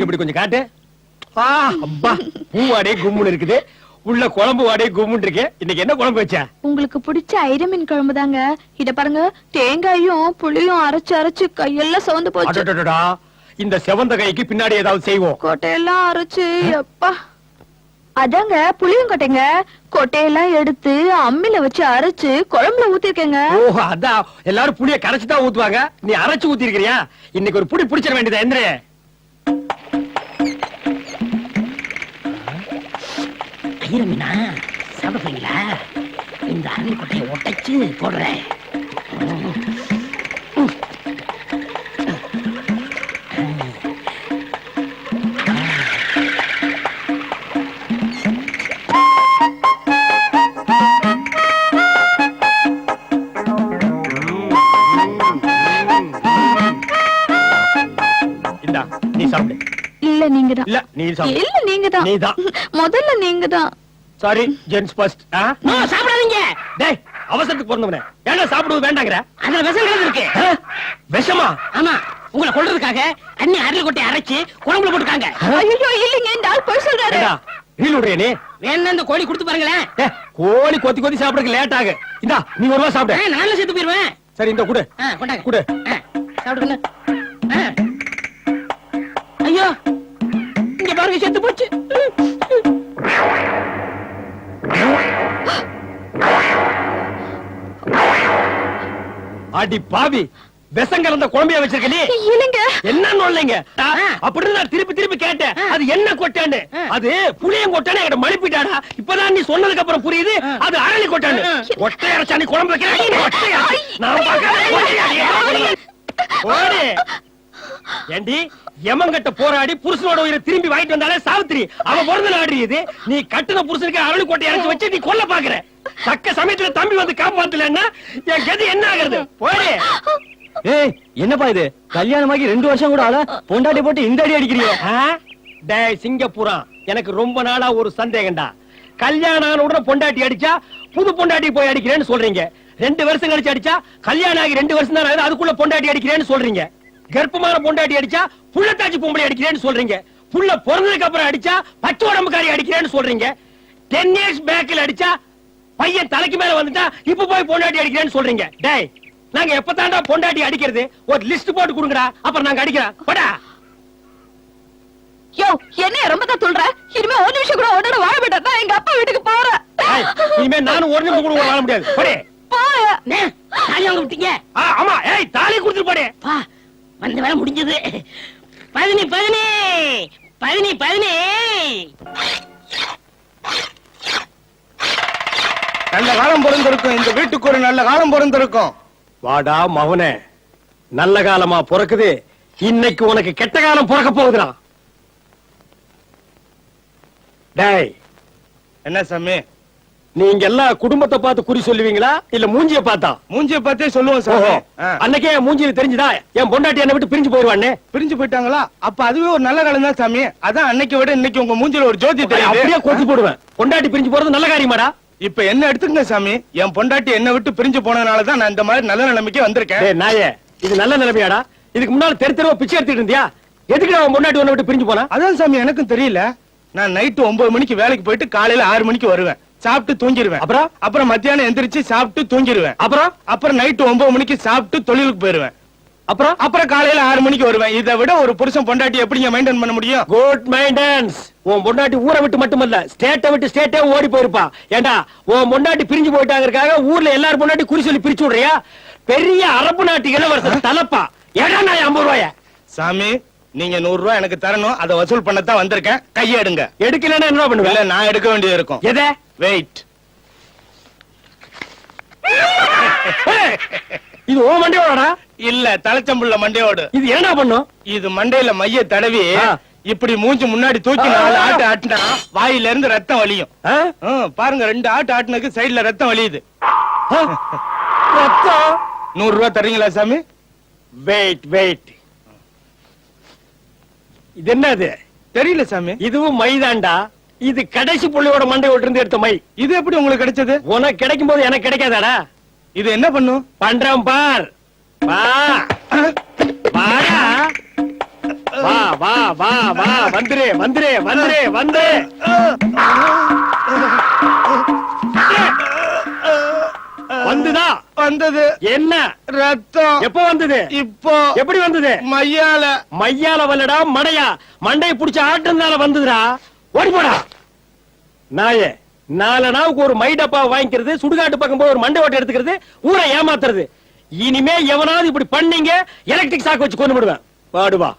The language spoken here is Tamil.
இங்க இப்படி கொஞ்சம் காட்டு. அப்பா பூ வாடே கும்முன்னு இருக்குது. உள்ள குழம்பு வாடே கும்முன்னு இருக்கு. இன்னைக்கு என்ன குழம்பு வச்ச? உங்களுக்கு பிடிச்ச ஐரமீன் குழம்பு தாங்க இத பாருங்க தேங்காயும் புளியும் அரைச்சு அரைச்சு கையெல்லாம் சவந்து போச்சு. அடடடடா, இந்த செவந்த கைக்கு பின்னாடி ஏதாவது செய்வோம். கொட்டையெல்லாம் அரைச்சு அப்பா. அதாங்க புளியும் கொட்டைங்க. கொட்டையெல்லாம் எடுத்து அம்மில வச்சு அரைச்சு குழம்புல ஊத்திருக்கேங்க. ஓ அதான் எல்லாரும் புளிய கரைச்சு தான் ஊத்துவாங்க. நீ அரைச்சு ஊத்தி இருக்கிறியா இன்னைக்கு ஒரு புடி பிடிச்சிட வேண்டியதா எந்திரே? ஐரமீனா சாப்பிடுறீங்களா? இந்த அரணி கொட்டையை உடைச்சு போடுறேன். இந்தா நீ சாப்பிடு. இல்ல நீங்க தான் இல்ல நீ சாப்பிடு. இல்ல நீங்க தான் நீதான். முதல்ல நீங்க தான் சாரி ஜென்ஸ் ஃபர்ஸ்ட் நோ சாப்பிடாதீங்க. டேய் அவசரத்துக்கு பிறந்தவனே ஏன்டா சாப்பிடுவது வேண்டாங்கற? அதுல விஷம் கலந்து இருக்கு? விஷமா? ஆமா உங்களை கொல்றதுக்காக அண்ணி அரணி கொட்டையை அரைச்சு குழம்புல போட்டுருக்காங்க. ஐயோ இல்லைங்க இந்த ஆள் போய் சொல்றாரு. ஏண்டா ரீல் விடுறியா நீ? வேணா இந்த கோழி கொடுத்து பாருங்களேன். கோழி கொத்தி கொத்தி சாப்பிடுறதுக்கு லேட் ஆகு. இந்தா நீ ஒரு ஆ, சாப்பிடு நானும் சேர்த்து போயிருவேன். சரி இந்த குடு. கொண்டாங்க. குடு. சாப்பிடுங்க. ஐயோ இங்க பாருங்க செத்து போச்சு. அடி பாவி. விஷம் கலந்த குழம்பைய வச்சிருக்க நீ? இல்லைங்க. என்ன நொல்லைங்க. அப்படின்னு நான் திருப்பி திருப்பி கேட்டேன். அது என்ன கொட்டான்னு? ஆ. அது புளியம் கொட்டான்னு என்கிட்ட மழுப்பிட்டாடா இப்பதான் நீ சொன்னதுக்கு அப்புறம் புரியுது. அது அரளி கொட்டான்னு. ஆ. ஒட்டை அரைச்சா நீ குழம்பு வைக்கிறேன். ஏண்டி? எமங்கிட்ட போராடி புருஷனோட உயிரை திரும்பி வாங்கிட்டு வந்தாலே சாவித்திரி அவன் பிறந்த நாடு இது. நீ கட்டுன புருஷனுக்கு அரளி கொட்டை அரைச்சு வச்சு நீ கொல்ல பாக்குற. தக்க சமயத்துல தம்பி வந்து காப்பாத்தலன்னா என் கதி என்ன ஆகுறது? போடு. ஏய் என்னப்பா இது? கல்யாணமாகி ரெண்டு வருஷம் கூட ஆல பொண்டாட்டி போட்டு இந்த அடி அடிக்கிறியே? டேய் சிங்கப்பூரா எனக்கு ரொம்ப நாளா ஒரு சந்தேகம்டா. கல்யாணம் ஆன உடனே பொண்டாட்டி அடிச்சா புது பொண்டாட்டி போய் அடிக்கிறேன்னு சொல்றீங்க. ரெண்டு வருஷம் கழிச்சு அடிச்சா கல்யாணம் ஆகி ரெண்டு வருஷம் தான் அதுக்குள்ள பொண்டாட்டி அடிக்கிறேன்னு சொல்றீங்க. கர்ப்பமான பொண்டாட்டி அடிச்சா புள்ளத்தாச்சி பொம்பளை அடிக்கிறேன்னு சொல்றீங்க. புள்ள பிறந்ததுக்கு அப்புறம் அடிச்சா பச்சை உடம்புக்காரி அடிக்கிறேன்னு சொல்றீங்க. டென் இயர்ஸ் பேக்கில் அடிச்சா பையன் தலைக்கு மேல வந்துட்டா இப்ப போய் பொண்டாட்டி அடிக்கிறேன்னு சொல்றீங்க. டேய் நாங்க எப்பதான்டா பொண்டாட்டி அடிக்கிறது? ஒரு லிஸ்ட் போட்டு கொடுங்கடா அப்புறம் நாங்க அடிக்கிறோம். போடா. யோ என்ன ரொம்ப தான் சொல்ற இனிமே ஒரு நிமிஷம் கூட உடனே வாழ விட்டா எங்க அப்பா வீட்டுக்கு போறேன் இனிமே நானும் ஒரு நிமிஷம் கூட வாழ முடியாது. போடே. அண்ணே, தாலி வாங்க விட்டீங்க ஆமா. ஏய் தாலி கொடுத்துட்டு போடே. வந்த வேலை முடிஞ்சது. பதினி பதினி பதினி பதினி. நல்ல காலம் பிறந்திருக்கும் இந்த வீட்டுக்கு ஒரு நல்ல காலம் பிறந்திருக்கும் வாடா மவனே. நல்ல காலமா பிறக்குது. இன்னைக்கு உனக்கு கெட்ட காலம் பிறக்க போகுதுடா. டேய். என்ன சாமி? நீங்க எல்லாம் குடும்பத்தை பார்த்து குறி சொல்லுவீங்களா? இல்ல மூஞ்சிய பார்த்தா? மூஞ்சிய பார்த்தே சொல்லுவோம் ஆ. அன்னைக்கே மூஞ்சியில தெரிஞ்சுதா? என் பொண்டாட்டி என்னை விட்டு பிரிஞ்சு போயிருவானே? பிரிஞ்சு போயிட்டாங்களா? அப்ப அதுவே ஒரு நல்ல காலம் தான் சாமி. அதான் அன்னைக்கு விட இன்னைக்கு உங்க மூஞ்சில ஒரு ஜோதி அப்படியே தெரியுது. கொத்து போடுவேன். பொண்டாட்டி பிரிஞ்சு போறது நல்ல காரியமாடா. இப்ப என்ன எடுத்துக்கங்க சாமி? என் பொண்டாட்டி என்ன விட்டு பிரிஞ்சு போனதுனால தான் நான் இந்த மாதிரி நல்ல நிலைமைக்கு வந்திருக்கேன். நாயே இது நல்ல நிலைமையாடா. இதுக்கு முன்னால தெரு தெருவா பிச்சை எடுத்துட்டு இருந்தியா? எதுக்கு அவன் பொண்டாட்டி உன்னை விட்டு பிரிஞ்சு போனா? அதான் சாமி எனக்கும் தெரியல. நான் நைட்டு ஒன்பது மணிக்கு வேலைக்கு போயிட்டு காலையில ஆறு மணிக்கு வருவேன். சாப்பிட்டு தூங்கிடுவேன் அப்புறம்? அப்புறம் மத்தியானம் எந்திரிச்சு சாப்பிட்டு தூங்கிடுவேன் அப்புறம்? அப்புறம் நைட்டு ஒன்பது மணிக்கு சாப்பிட்டு தொழிலுக்கு போயிருவேன். அப்புறம்? அப்புறம் காலையில ஆறு மணிக்கு வருவேன். இதை விட ஒரு புருஷன் பொண்டாட்டி எப்படிங்க மெயின்டைன் பண்ண முடியும்? குட் மைண்டன்ஸ் உன் பொண்டாட்டி ஊரை விட்டு மட்டுமல்ல ஸ்டேட்டை விட்டு ஸ்டேட்டே ஓடி போயிருப்பா. ஏண்டா உன் பொண்டாட்டி பிரிஞ்சு போயிட்டாங்கறதுக்காக ஊர்ல எல்லாரும் பொண்டாட்டி குறி சொல்லி பிரிச்சு விடுறியா? பெரிய அரபு நாட்டு இளவரசர் தலப்பா. ஏடா நான் ஐம்பது ரூபாய? சாமி நீங்க நூறு ரூபாய் எனக்கு தரணும். அதை வசூல் பண்ணத்தான் வந்திருக்கேன். கையை எடுங்க எடுக்கலன்னா என்ன இல்ல பண்ணுவேன் நான் எடுக்க வேண்டியது இருக்கும். எதை? வெயிட் இது ஓ மண்டையோடா இல்ல தலைச்சம்புள்ள மண்டையோடு. இது என்னடா பண்ணும்? இது மண்டையில மைய தடவி. இப்படி மூஞ்சி முன்னாடி தூக்கி. நாலு ஆட்டு ஆட்டினா வாயில இருந்து ரத்தம் வலியும் பாருங்க ரெண்டு ஆட்டு ஆட்டுனக்கு சைடுல ரத்தம் வலியுது? ரத்தம்? நூறு ரூபாய் தர்றீங்களா சாமி? வெயிட் வெயிட் இது என்னது? தெரியல சாமி. இதுவும் மைதான்டா. இது கடைசி புள்ளையோட மண்டை இருந்து எடுத்த மை. இது எப்படி உங்களுக்கு கிடைச்சது? உனக்கு கிடைக்கும் போது எனக்கு கிடைக்காதாடா. இது என்ன பண்ணும் பண்றேன் பார். வா. வாடா. வா வா வா வா. வந்துரு வந்துரு வந்துரு வந்து வந்துதா? வந்தது. என்ன? ரத்தம். எப்ப வந்தது? இப்போ. எப்படி வந்தது? மையால. மையால வல்லடா மடையா. மண்டைய புடிச்ச ஆட்டுனால வந்ததுடா. ஓடி போடா. நாயே நாலு நாவுக்கு ஒரு மை டப்பா வாங்கிக்கிறது சுடுகாட்டு பக்கம் போய் ஒரு மண்டை ஓட்டை எடுத்துக்கிறது ஊரை ஏமாத்துறது. இனிமே எவனாவது இப்படி பண்ணீங்க எலக்ட்ரிக் சாக்கு வச்சு கொண்டு விடுவேன் பாடுவா